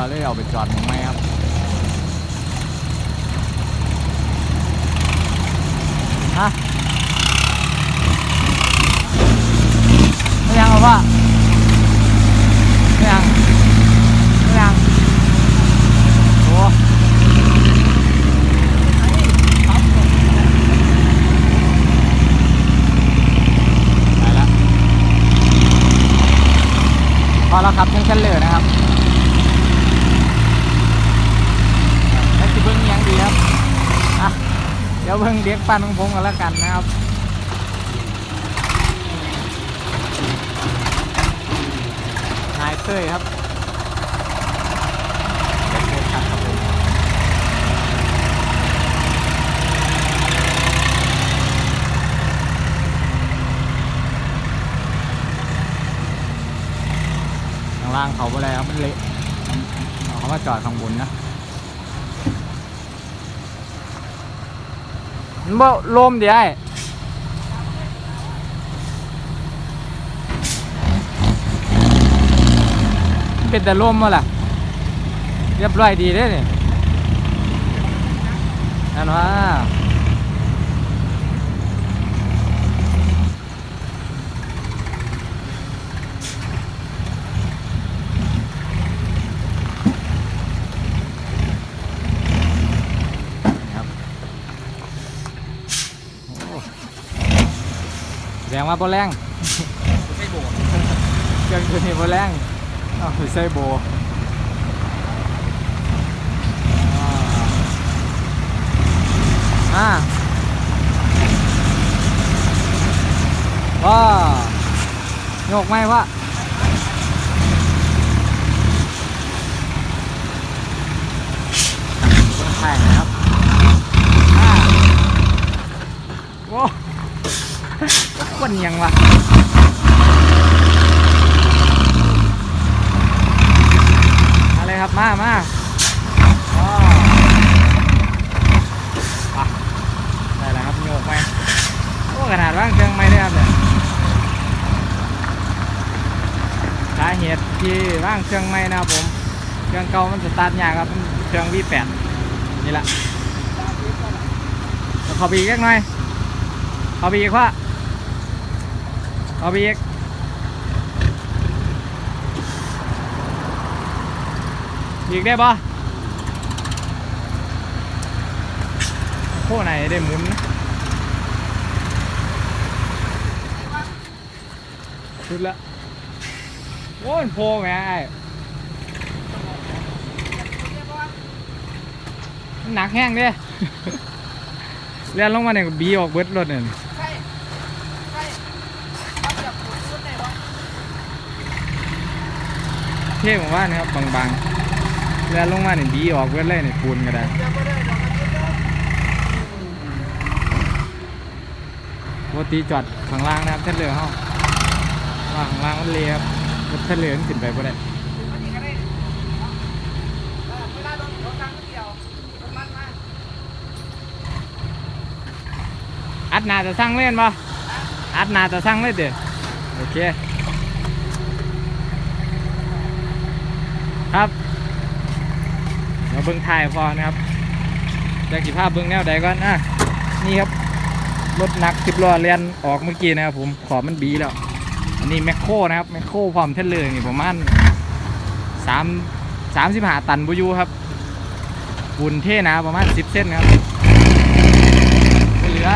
อเลยเอาไปจอดหมองไหมครับฮะไม่ยังหรอพ่อไม่ยังไม่ยังโอ้ไปละพอแล้วครับทั้งเลยนะครับแล้วจะเบิ้งอิหยังดีครับ อะ เดี๋ยวเบิ่งเด็กปั้นของผมกันแล้วกันนะครับนายเต้ยครับเด็กโคตรครับผมข้างล่างเขาไปแล้วมันเละเอาเขามาจอดข้างบนนะ มันบ่ลมเดี๋ยวไอ้เป็นแต่ลมมาล่ะ เรียบร้อยดีเด้นี่นั่นว่าครับ แสดง ว่าโบแรงไม่โบกเครื่องตัวนี้โบแรงอ้าวไม่ใช่โบอ่าว้าโยกไหมวะต้องแข่งนะครับอ่าโว้ คนยังวะมาเลยครับ มามาอะได้แล้วครับโยกไปโอ้ขนาดว่างเครื่องไม่ได้ครับเนี่ยสาเหตุที่ว่างเครื่องไม่นะครับผมเครื่องเก่ามันสตาร์ทยากครับเครื่อง V8 นี่แหละขอไปอีกเล็กหน่อยขอไปอีกว่า เขอไปอีกอีกได้ปะโค้ไหนได้หมุนชุดละโอ้ยโพแม่ไอ้มันหนักแห้งเด้เลียนลงมาเนี่ยบีออกเบิดรถเนี่ย ใช่ใช่เขาจับหมุนรุ่นไหนวะ เท่ผมว่านะครับบางๆเลียนลงมาเนี่ยบีออกเบิดเลยเนี่ยปูนก็ได้ระเจี๊ยบแล้วปกติจอดข้างล่างนะครับเส้นเหลืองเขาว่าข้างล่างมันเละครับรถเส้นเหลืองขึ้นไปก็ได้อัดนาจะสั่งเล่นปะอัดนาจะสั่งเลยเด้อโอเค ครับเดี๋ยวเบิ้งถ่ายพอนะครับจากกี่ภาพเบิ้งแนวใดก่อนอะนี่ครับรถหนักสิบล้อเลียนออกเมื่อกี้นะครับผมขอบมันบีแล้ว อันนี้แมคโครนะครับแมคโครพร้อมเทนเลยนี่ประมาณสามสามสิบห้าตันบุยูครับปูนเท่นะประมาณสิบเส้นครับไม่เหลือ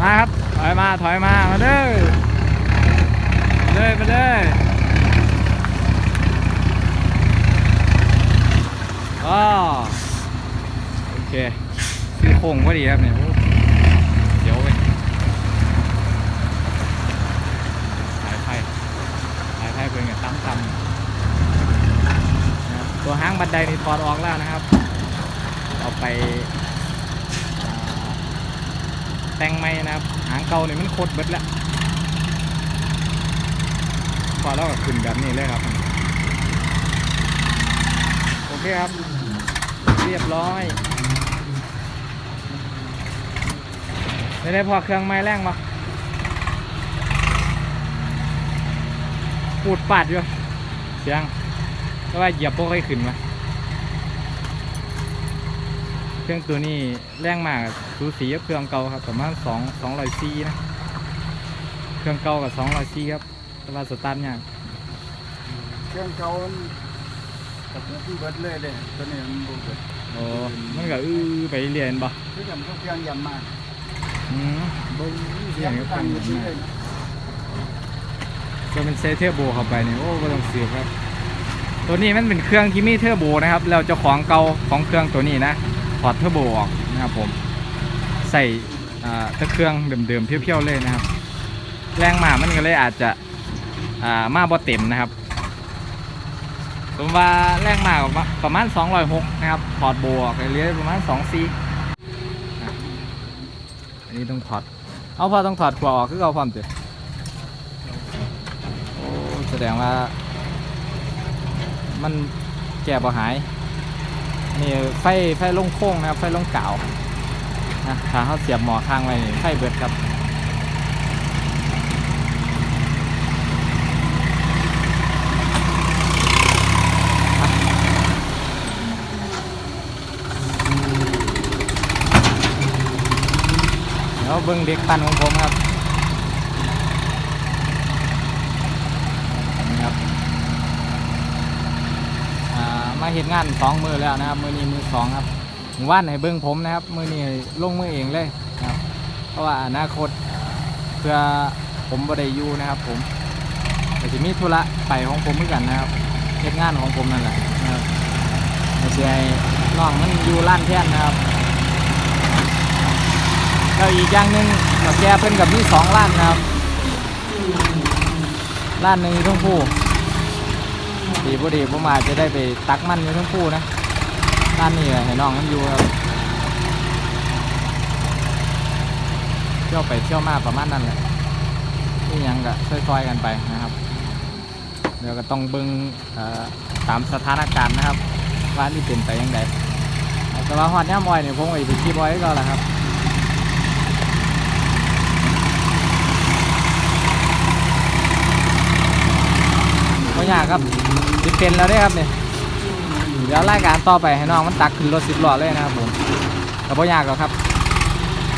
มาครับถอยมาถอยมามาเด้อมาเลยมาเลยอ๋อโอเคคือโค้งพอดีครับเนี่ยเดี๋ยวไปสายไฟสายไฟเป็นไงตั้มตำนะครับตัวห้างบันไดนี่ถอดออกแล้วนะครับ เอาไปแต่งไม่นะครับ หางเก่านี่มันโคตรเบิดแล้วพอแล้วก็ขึ้นแบบนี้เลยครับ โอเคครับ เรียบร้อย ไม่ได้พอเครื่องไม้แรงปะปูดปาดอยู่ เสียงแแต่ว่าเหยียบโบค่อยขึ้นมาเครื่องตัวนี้แรงมากสูสีกับเครื่องเก่าครับประมาณสองสองร้อยซีนะ เครื่องเก่ากับสองร้อยซีครับแต่ว่าสตาร์ทยากเครื่องเก่ามันกับเครื่องเบิดเลยเลยตัวนี้มันบ่เบิดโอ้มันก็อื้อไปเรียนบ่คือกันเครื่องยำมาก อืมบ่เรียนยำกับตั้เคงรื่องอยู่ยนต์ที่มาเลยตัวเป็นเซเทอร์โบเข้าไปเนี่ยโอ้ก็ต้องเสือกครับ ตัวนี้มันเป็นเครื่องที่มีเทอร์โบนะครับแล้วเจ้าของเก่าของเครื่องตัวนี้นะถอดเทอร์โบออกนะครับผม ใส่อ่าแตะเครื่องเดิมๆเพี้ยวๆเลยนะครับ แรงมามันก็เลยอาจจะมาบ่เต็มนะครับผมว่าแรงมากประมาณ 206 นะครับ ถอดโบออกเหลือประมาณ2ซี นนี้ต้องถอด เอาพอต้องถอดขวาออกคือเอาความเตะโอ้แสดงว่า มันแก่บ่หาย นี่ไฟไฟลงโค้งนะครับ ไฟลงเก่านะถ้าเขาเสียบหมอข้างไว้นี่ไฟเบิดครับ เบิ้งเด็กปั้นของผมครับนี่ครับอ่ามาเห็นงานสองมือแล้วนะครับ มือนี้มือสองครับหมู่านให้เบิ้งผมนะครับ มือนี้ลงมือเองเลยนะครับเพราะว่าอนาคตเพื่อผมบ่ได้อยู่นะครับ ผมแต่จะมีธุระไปของผมเหมือนกันนะครับเฮ็ดงานของผมนั่นแหละนะครับไม่ใช่น้องมันอยู่ร้านแท่นนะครับ แล้วอีกอย่างหนึ่งเราแกเพิ่นกับมีสองร้านนะครับร้านหนึ่งทั้งคู่ดีพอดีผมอาจจะได้ไปตักมันอยู่ทั้งคู่นะร้านนี้ให้น้องมันอยู่ครับเที่ยวไปเที่ยวมาประมาณนั้นแหละนี่ยังก็ค่อยๆกันไปนะครับเดี๋ยวก็ต้องเบิ่งตามสถานการณ์นะครับว่านี่เป็นไปยังไงแต่ว่าฮอดย่มอยเนี่ยผมไปคีบไว้ก็แล้วครับ ไม่ยากครับสิเป็นแล้วได้ครับเนี่ยเดี๋ยวรายการต่อไปให้น้องมันตักขึ้นรถสิบล้อเลยนะครับผมแต่ไม่ยากหรอกครับ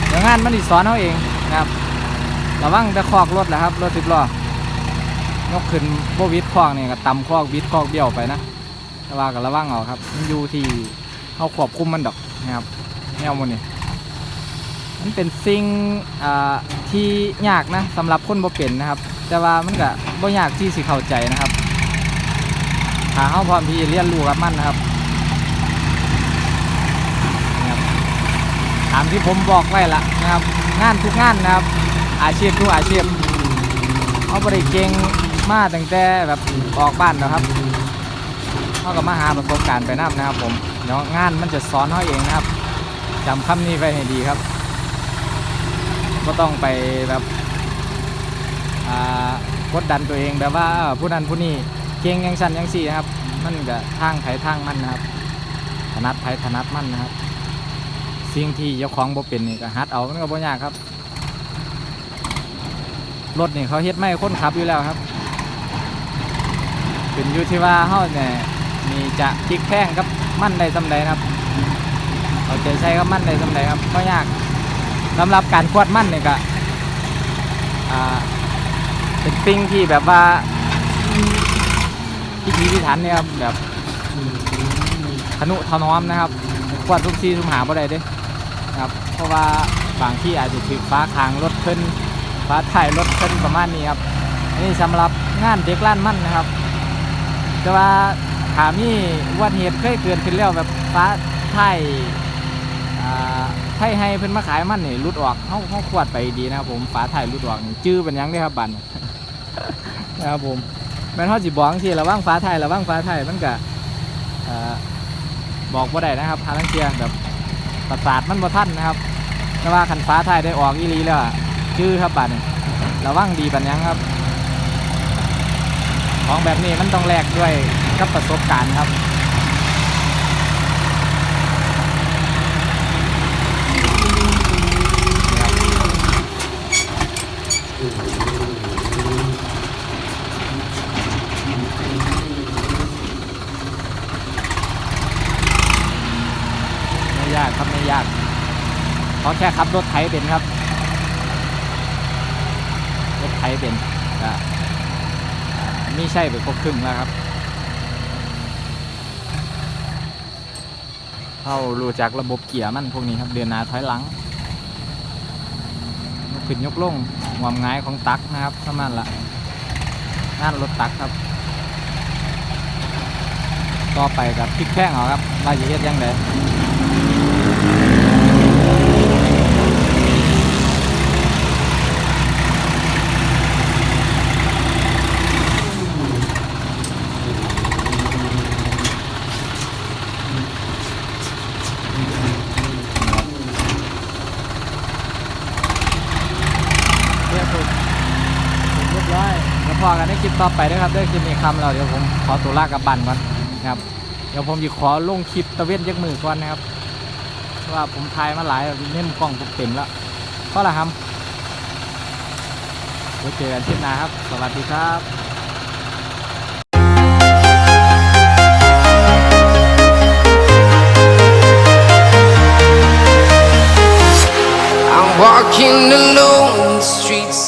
เดี๋ยวงานมันดิสอนเขาเองนะครับระวังจะคอกรถแหละครับรถสิบล้อยกขึ้นโบวิดคอกเนี่ยก็ต่ำคอกวิดคอกเบี้ยวไปนะแต่ว่าก็ระวังเอาครับมันอยู่ที่เขาควบคุมมันดอกนะครับแนวมันนี่มันเป็นสิ่งที่ยากนะสำหรับคนบ่เป็นนะครับ แต่ว่ามันก็บ่ยากที่สิเข้าใจนะครับ ถ้าเฮาพร้อมที่เรียนรู้กับมันนะครับตามที่ผมบอกไว้ละนะครับ งานทุกงานนะครับ อาชีพทุกอาชีพเขาบริเก่งมาตั้งแต่แบบออกบ้านนะครับเขาก็มาหาประสบการณ์ไปนํนะครับ ผมเดี๋ยวงานมันจะสอนเขาเองนะครับจำคำนี้ไว้ให้ดีครับก็ต้องไปแบบกดดันตัวเองแบบว่าผู้นั้นผู้นี้ เก่งยังสันยังสี่นะครับ มันก็ทางไผทางมันนะครับถนัดไผถนัดมันนะครับ สิ่งที่เจ้าของบ่เป็นนี่ก็หัดเอามันก็บ่ยากครับรถนี่เขาเฮ็ดไม่ค้นขับอยู่แล้วครับ เป็นอยู่ที่ว่าเฮาเนี่ยมีจะพลิกแพงกับมั่นได้สำใดนะครับเอาใจใช้กับมั่นได้สำใดครับก็ยากสำหรับการควดมั่นเนี่ยก็อ่าเป็นปิ้งที่แบบว่า พิธีพิถันเนี่ยครับแบบทนุถนอมนะครับควดทุกซีทุกหาบ่ได้เด้นะครับเพราะว่าบางที่อาจจะถือฟ้าคางรถขึ้น ฟ้าถ่ายรถขึ้นประมาณนี้ครับนนี้สำหรับงานเด็กล้านมั่นนะครับ แต่ว่าถามนี่อุบัติเหตุเคยเกิดขึ้นแล้วแบบฟ้าถ่ายอ่าไทยให้เพิ่นมาขายมันนี่รุดออกเฮาเฮาขวดไปดีนะครับผมฟ้าถ่ายรุดออกนี่จื้อเป็นยังเด้ครับบันนะครับผม ม่นเขาจีบอกจังซี่ระวังฟ้าไทยระวังฟ้าไทยมันก็บอกบ่ได้นะครับทางลังเทียแบบประสาทมันบ่ท่านนะครับแต่ว่าคันฟ้าไทยได้ออกอีหลีแล้วจื้อครับบัตรระวังดีปัญญังครับ ของแบบนี้มันต้องแลกด้วยกับประสบการณ์ครับากครับไม่ยากเขาะแค่ขับรถไถเป็นครับ รถไถเป็นก็อ่ามีใช่ไปครบครึ่งแล้วครับเขารู้จักระบบเกียร์มันพวกนี้ครับเดินหน้าถอยหลังยกขึ้นยกลงหวามง่ายของตักนะครับประมาณละงานรถตักครับ ต่อไปกับพลิกแข้งเอาครับรายละเอียดยังไงเรียบร้อยเรียบร้อยแล้วพอกันในคลิป ต่อไปนะครับด้วยคลิปนี้คำเราเดี๋ยวผมขอตัวลากกับบันก่อนนะครับเดี๋ยวผมจะขอลงคลิปตะเวนยักมือก่อนนะครับว่าผมถ่ายมาหลายแล้วเน้นกล้องเต็มแล้วเพราะอะไรครับไว้เจอกันคลิปหน้าครับ สวัสดีครับ I'm walking alone streets